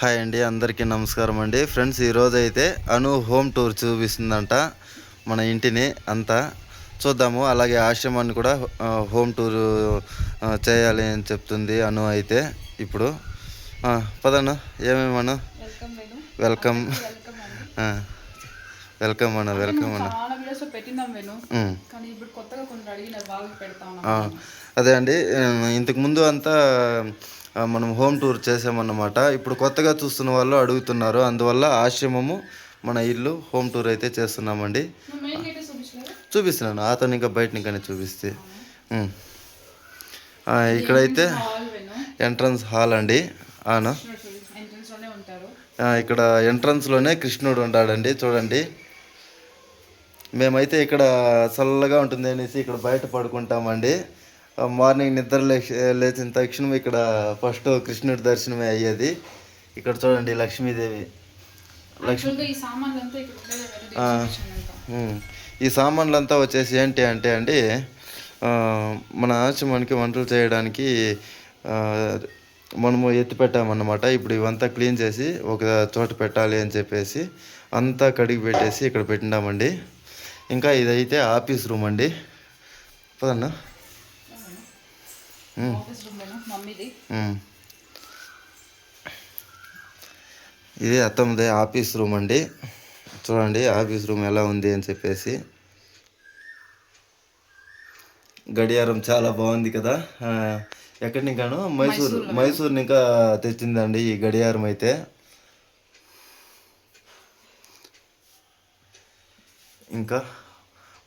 Hi అండి అందరికీ నమస్కారం అండి. ఫ్రెండ్స్ ఈరోజు అయితే అను హోమ్ టూర్ చూపిస్తుందంట మన ఇంటిని అంతా. చూద్దాము అలాగే ఆశ్రమాన్ని కూడా హోమ్ టూర్ చేయాలి అని చెప్తుంది అను అయితే ఇప్పుడు. పదను వెల్కమ్ మేడం. వెల్కమ్. వెల్కమ్ అన్న వెల్కమ్ అన్న. అదే అండి ఆ, ఇంతకు ముందు అంతా మనం హోమ్ టూర్ చేసామన్నమాట. ఇప్పుడు కొత్తగా చూస్తున్న వాళ్ళు అడుగుతున్నారు. అందువల్ల ఆశ్రమము మన ఇల్లు హోమ్ టూర్ అయితే చేస్తున్నామండి. చూపిస్తున్నాను. అతను ఇంకా బయట ఇంకానే చూపిస్తే. ఇక్కడైతే ఎంట్రన్స్ హాల్ అండి. ఆనా? ఆ, ఇక్కడ ఎంట్రన్స్లోనే కృష్ణుడు ఉంటాడండి. చూడండి. మేమైతే ఇక్కడ చల్లగా ఉంటుంది అనేసి ఇక్కడ బయట పడుకుంటామండి. మార్నింగ్ నిద్ర లేచి లేచిన తక్షణం ఇక్కడ ఫస్ట్ కృష్ణుడి దర్శనమే అయ్యేది. ఇక్కడ చూడండి లక్ష్మీదేవి. యాక్చువల్గా ఈ సామాన్లంతా వచ్చేసి ఏంటి అంటే అండి మన ఆశ్రమానికి వంటలు చేయడానికి మనము ఎత్తి పెట్టామన్నమాట. ఇప్పుడు ఇవంతా క్లీన్ చేసి ఒక చోట పెట్టాలి అని చెప్పేసి అంతా కడిగి పెట్టేసి ఇక్కడ పెట్టినామండి ఇంకా ఇదైతే ఆఫీస్ రూమ్ అండి. పదన్నా? ఆఫీస్ మమ్మీది. ఉమ్. ఇది అత్తమ్మది ఆఫీస్ రూమ్ అండి. చూడండి ఆఫీస్ రూమ్ ఎలా ఉంది అని చెప్పేసి. గడియారం చాలా బాగుంది కదా. ఎక్కడి నింకాను? మైసూర్. మైసూర్ ఇంకా తెచ్చిందండి ఈ గడియారం అయితే. ఇంకా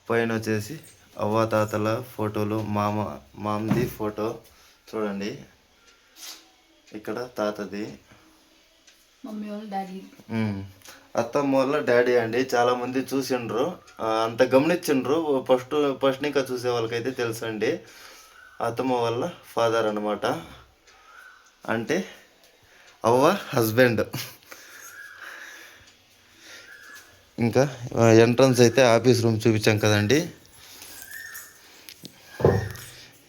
పైన వచ్చేసి అవ్వాతాతల ఫోటోలు మామ మామది ఫోటో చూడండి. ఇక్కడ తాతది. మమ్మీ వాళ్ళు డాడీ. అత్తమ్మ వాళ్ళ డాడీ అండి. చాలా మంది చూసిండ్రు అంత గమనించిండ్రు ఫస్ట్ ఫస్ట్ ఇంకా చూసే వాళ్ళకైతే తెలుసు అండి అత్తమ్మ వాళ్ళ ఫాదర్ అన్నమాట. అంటే అవ్వ హస్బెండ్. ఇంకా ఎంట్రన్స్ అయితే ఆఫీస్ రూమ్ చూపించాం కదండి.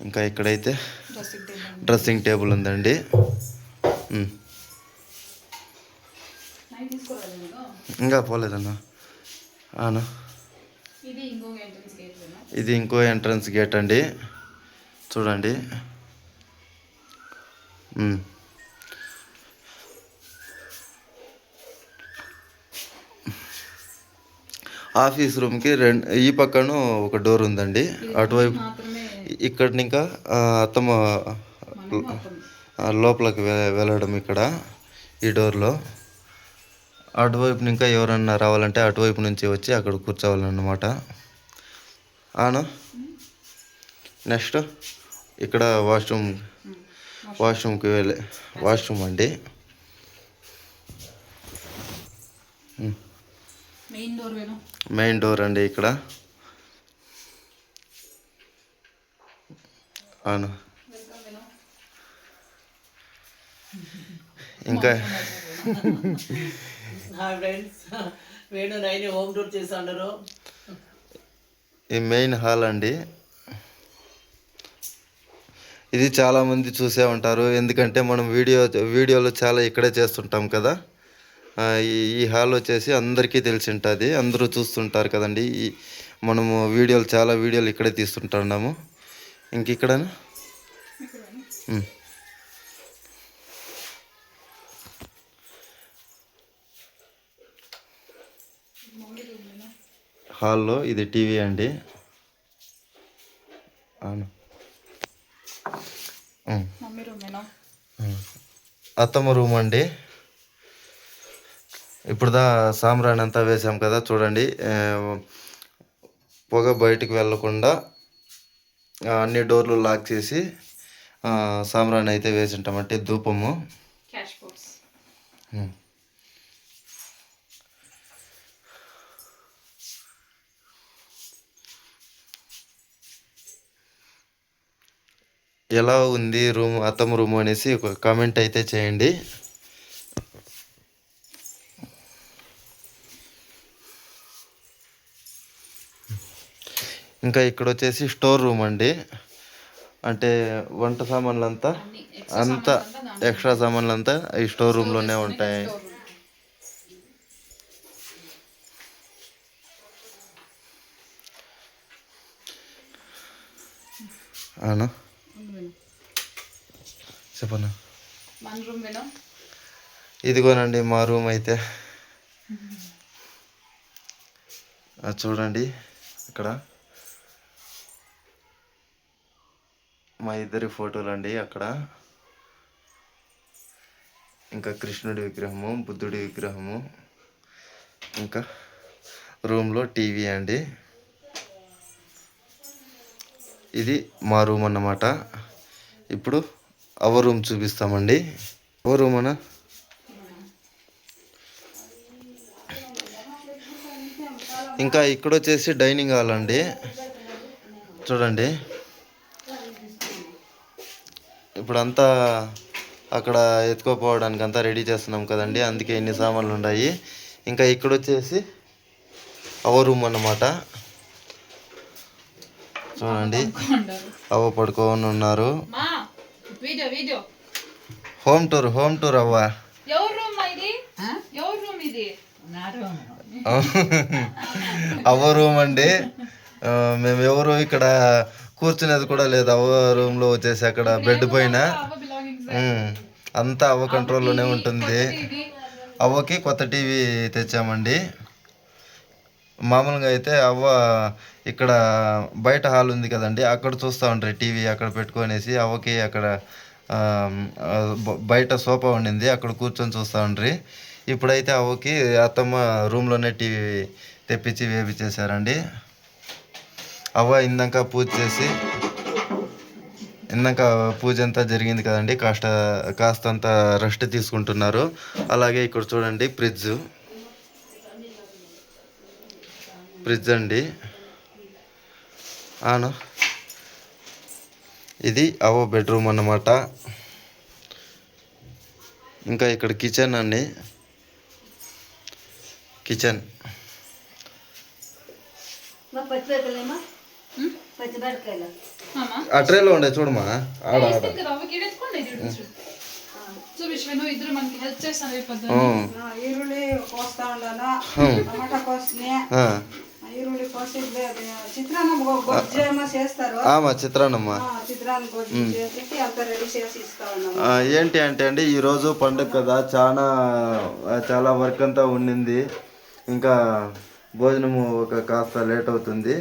ఇంకా ఇక్కడైతే డ్రెస్సింగ్ టేబుల్ ఉందండి. ఇంకా పోలేదన్నా. అవును? ఇది ఇంకో ఎంట్రన్స్ గేట్ అండి. చూడండి. ఆఫీస్ రూమ్కి రెండు ఈ పక్కను ఒక డోర్ ఉందండి. అటువైపు ఇక్కడ ఇంకా అత్తమ్మ లోపలికి వెళ్ళడం ఇక్కడ ఈ డోర్లో. అటువైపు ఇంకా ఎవరన్నా రావాలంటే అటువైపు నుంచి వచ్చి అక్కడ కూర్చోవాలన్నమాట. ఆను? నెక్స్ట్ ఇక్కడ వాష్రూమ్ వాష్రూమ్కి వెళ్ళే వాష్రూమ్ అండి. మెయిన్ డోర్ అండి ఇక్కడ. అవును ఇంకా వేణు నైన్ హోమ్ టూర్ ఈ మెయిన్ హాల్ అండి. ఇది చాలా మంది చూసే ఉంటారు. ఎందుకంటే మనం వీడియో వీడియోలో చాలా ఇక్కడే చేస్తుంటాం కదా. ఈ హాల్ వచ్చేసి అందరికీ తెలిసి ఉంటుంది అందరూ చూస్తుంటారు కదండి. ఈ మనము వీడియోలు చాలా వీడియోలు ఇక్కడే తీస్తుంటున్నాము. ఇంక ఇక్కడ ఇక్కడ వేను మమ్మీ రూమ్ వేను హాల్లో ఇది టీవీ అండి. అవును. అత్తమ్మ రూమ్ అండి. ఇప్పుడుదా సాంబ్రాణి అంతా వేసాం కదా చూడండి. పొగ బయటికి వెళ్ళకుండా అన్ని డోర్లు లాక్ చేసి సాంబ్రాణి అయితే వేసింటామంటే ధూపము. Cash boards um. ఎలా ఉంది రూమ్ అత్తమ్మ రూమ్ అనేసి ఒక కామెంట్ అయితే చేయండి. ఇంకా ఇక్కడ వచ్చేసి స్టోర్ రూమ్ అండి. అంటే వంట సామాన్లు అంతా ఎక్స్ట్రా సామాన్లు అంతా ఈ స్టోర్ రూమ్లోనే ఉంటాయి. అవునా? చెప్పనా? ఇదిగోనండి మా రూమ్ అయితే. చూడండి ఇక్కడ. మా ఇద్దరి ఫోటోలు అండి అక్కడ. ఇంకా కృష్ణుడి విగ్రహము బుద్ధుడి విగ్రహము ఇంకా రూమ్లో టీవీ అండి. ఇది మా రూమ్ అన్నమాట. ఇప్పుడు అవ రూమ్ చూపిస్తామండి. అవర్ రూమ్ అన ఇంకా ఇక్కడ వచ్చేసి డైనింగ్ హాల్ అండి. చూడండి. ఇప్పుడంతా అక్కడ ఎత్తుకోపోవడానికి అంతా రెడీ చేస్తున్నాం కదండి. అందుకే ఇన్ని సామాన్లు ఉన్నాయి ఇంకా ఇక్కడ వచ్చేసి అవ రూమ్ అన్నమాట. చూడండి. అవ్వ పడుకొని ఉన్నారు. మా video video. Home tour home tour అవ్వ. అవ్వ రూమ్ అండి. మేము ఎవరు ఇక్కడ కూర్చునేది కూడా లేదు. అవ్వ రూమ్లో వచ్చేసి అక్కడ బెడ్ పైన. అంతా అవ్వ కంట్రోల్లోనే ఉంటుంది. అవ్వకి కొత్త టీవీ తెచ్చామండి. మామూలుగా అయితే అవ్వ ఇక్కడ బయట హాల్ ఉంది కదండి అక్కడ చూస్తూ ఉంటారు టీవీ అక్కడ పెట్టుకొనేసి. అవ్వకి అక్కడ బయట సోఫా ఉండింది అక్కడ కూర్చొని చూస్తూ ఉండ్రి. ఇప్పుడైతే అవ్వకి అత్తమ్మ రూమ్లోనే టీవీ తెప్పించి వేపించేశారండి. అవ్వ ఇందాక పూజ చేసి ఇందాక పూజ అంతా జరిగింది కదండి కాస్త కాస్తంత రెస్ట్ తీసుకుంటున్నారు. అలాగే ఇక్కడ చూడండి ఫ్రిడ్జ్ ఫ్రిడ్జ్ అండి. అవును ఇది అవో బెడ్రూమ్ అన్నమాట. ఇంకా ఇక్కడ కిచెన్ అండి. కిచెన్ ఆ ట్రేలో ఉండే చూడమా ఆడ ఆడ. ఏంటి అంటే అండి ఈరోజు పండుగ కదా చాలా చాలా వర్క్ అంతా ఉండింది. ఇంకా భోజనము ఒక కాస్త లేట్ అవుతుంది.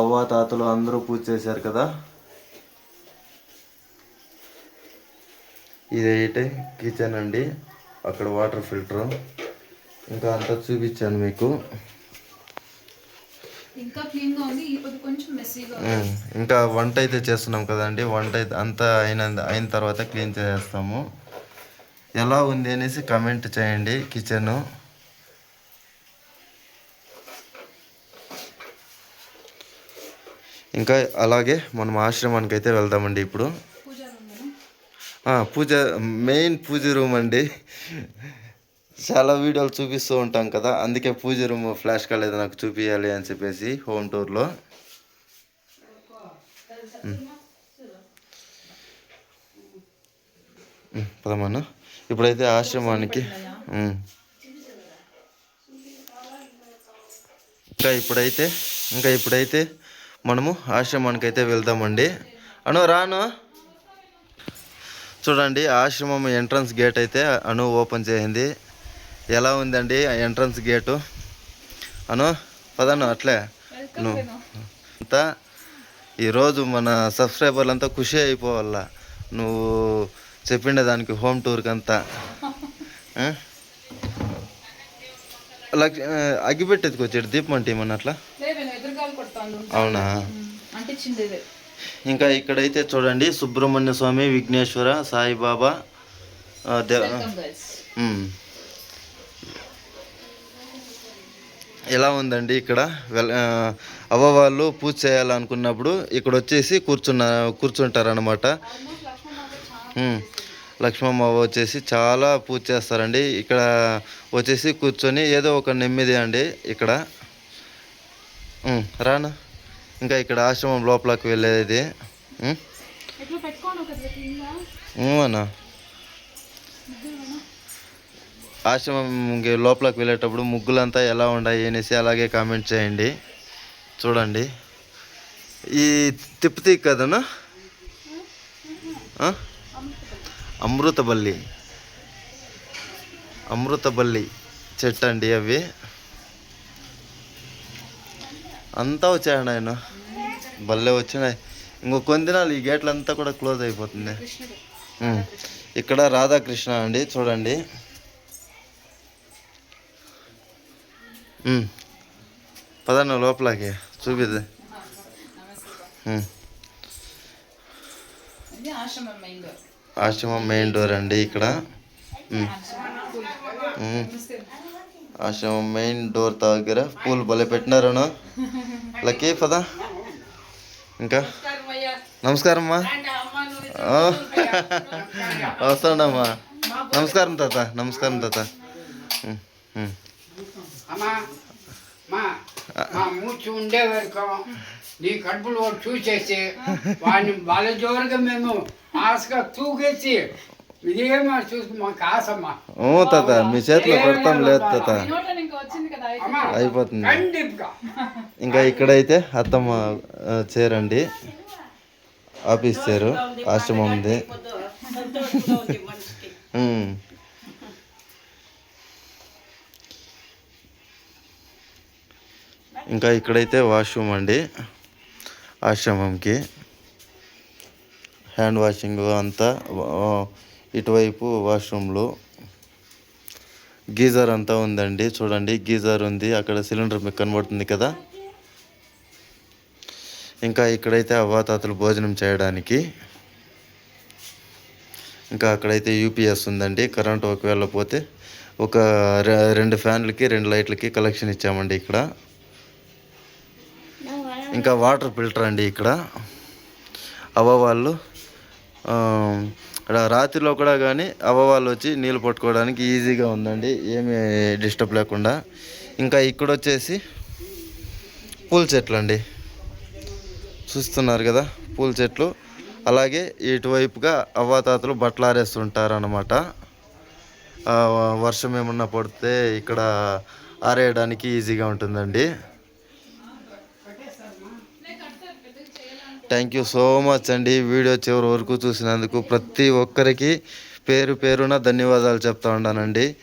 అవ్వ తాతలు అందరూ పూజ చేశారు కదా? ఇదైతే కిచెన్ అండి. అక్కడ వాటర్ ఫిల్టర్ ఇంకా అంతా చూపించాను మీకు. ఇంకా వంట అయితే చేస్తున్నాం కదండి. వంట అయితే అంతా అయిన అయిన తర్వాత క్లీన్ చేస్తాము ఎలా ఉంది అనేసి కమెంట్ చేయండి కిచెన్ ఇంకా అలాగే మనం ఆశ్రమానికి అయితే వెళ్దామండి ఇప్పుడు. పూజ మెయిన్ పూజ రూమ్ అండి. చాలా వీడియోలు చూపిస్తూ ఉంటాం కదా అందుకే పూజ రూమ్ ఫ్లాష్ కాలేదు నాకు చూపించాలి అని చెప్పేసి హోమ్ టూర్లో. పదమన్న ఇప్పుడైతే ఆశ్రమానికి ఇంకా ఇప్పుడైతే ఇంకా ఇప్పుడైతే మనము ఆశ్రమానికి అయితే వెళ్దామండి. అను రాను చూడండి ఆశ్రమం ఎంట్రన్స్ గేట్ అయితే అను ఓపెన్ చేసింది ఎలా ఉందండి ఎంట్రన్స్ గేటు? అను పదను అట్లే. అంతా ఈరోజు మన సబ్స్క్రైబర్లు అంతా ఖుషి అయిపోవాల? నువ్వు చెప్పిండే దానికి హోమ్ టూర్కి అంతా? లక్ష అగ్గిపెట్టి ఎత్తుకొచ్చాడు దీపం అంటే ఏమన్నా అట్లా? అవునా? ఇంకా ఇక్కడైతే చూడండి సుబ్రహ్మణ్య స్వామి విఘ్నేశ్వర సాయిబాబా. ఎలా ఉందండి ఇక్కడ? అవ్వ వాళ్ళు పూజ చేయాలనుకున్నప్పుడు ఇక్కడ వచ్చేసి కూర్చున్న కూర్చుంటారనమాట లక్ష్మమ్మ వచ్చేసి చాలా పూజ చేస్తారండి. ఇక్కడ వచ్చేసి కూర్చొని ఏదో ఒక నెమ్మది అండి ఇక్కడ. రానా? ఇంకా ఇక్కడ ఆశ్రమం లోపలికి వెళ్ళేది. అన్నా. ఆశ్రమం లోపలికి వెళ్ళేటప్పుడు ముగ్గులంతా ఎలా ఉన్నాయి అనేసి అలాగే కామెంట్ చేయండి. చూడండి. ఈ తిప్పుతీ కదనా? అమృతబల్లి. అమృతబల్లి చెట్టు అండి అవి. అంతా వచ్చాడు ఆయన. భలే వచ్చినాయి ఇంకో కొన్ని దినాలు ఈ గేట్లు అంతా కూడా క్లోజ్ అయిపోతుంది ఇక్కడ రాధాకృష్ణ అండి చూడండి. పదన్న లోపలకి చూపిద్ది. ఆశ్రమం మెయిన్ డోర్ అండి ఇక్కడ. ఆశ్రమం మెయిన్ డోర్ దగ్గర పూలు భలే పెట్టినారనా లక్కీ పదా ఇంకా నమస్కారం అమ్మా ఆ, వస్తాడమ్మా నమస్కారం తాత నమస్కారం తాత ఉమ్, ఉండే వరకు నీ కడుపులో చూసేసి వాడిని వాళ్ళ జోరుగా మేము ఆశగా తూకేసి ఓ తాత మీ చేతిలో పెడతాం లేదు తాత. అయిపోతుంది. ఇంకా ఇక్కడైతే అత్తమ్మ చేరండి. ఆఫీస్ చేరు ఆశ్రమంది. ఇంకా ఇక్కడైతే వాష్రూమ్ అండి ఆశ్రమంకి. హ్యాండ్ వాషింగ్ అంతా ఇటువైపు వాష్రూమ్లో గీజర్ అంతా ఉందండి. చూడండి గీజర్ ఉంది. అక్కడ సిలిండర్ మీకు కనబడుతుంది కదా? ఇంకా ఇక్కడైతే అవ్వాతాతలు భోజనం చేయడానికి. ఇంకా అక్కడైతే యూపీఎస్ ఉందండి. కరెంట్ ఒకవేళ పోతే ఒక రె- రెండు ఫ్యాన్లకి రెండు లైట్లకి కలెక్షన్ ఇచ్చామండి ఇక్కడ. ఇంకా వాటర్ ఫిల్టర్ అండి ఇక్కడ. అవ్వ వాళ్ళు రాత్రిలో కూడా కానీ అవ్వ వాళ్ళు వచ్చి నీళ్ళు పట్టుకోవడానికి ఈజీగా ఉందండి. ఏమీ డిస్టర్బ్ లేకుండా. ఇంకా ఇక్కడ వచ్చేసి పూల చెట్లు అండి. చూస్తున్నారు కదా పూల చెట్లు. అలాగే ఇటువైపుగా అవ్వాతాతలు బట్టలు ఆరేస్తుంటారు అనమాట వర్షం ఏమన్నా పడితే ఇక్కడ ఆరేయడానికి ఈజీగా ఉంటుందండి. థ్యాంక్ యూ సో మచ్ అండి. వీడియో చివరి వరకు చూసినందుకు ప్రతి ఒక్కరికి పేరు పేరున ధన్యవాదాలు చెప్తా ఉన్నానండి.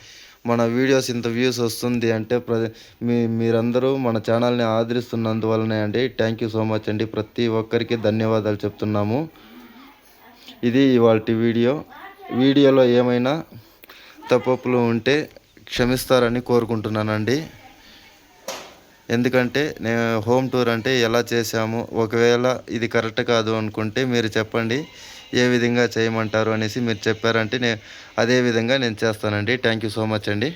మన వీడియోస్ ఇంత వ్యూస్ వస్తుంది అంటే ప్ర మీ మీరందరూ మన ఛానల్ని ఆదరిస్తున్నందువలనే అండి. థ్యాంక్ యూ సో మచ్ అండి. ప్రతి ఒక్కరికి ధన్యవాదాలు చెప్తున్నాము. ఇది ఇవాళ వీడియో. వీడియోలో ఏమైనా తప్పులు ఉంటే క్షమిస్తారని కోరుకుంటున్నానండి. ఎందుకంటే నేను హోమ్ టూర్ అంటే ఎలా చేశాము ఒకవేళ ఇది కరెక్ట్ కాదు అనుకుంటే మీరు చెప్పండి ఏ విధంగా చేయమంటారు అనేసి మీరు చెప్పారంటే నేను అదే విధంగా నేను చేస్తానండి. థ్యాంక్ యూ సో మచ్ అండి.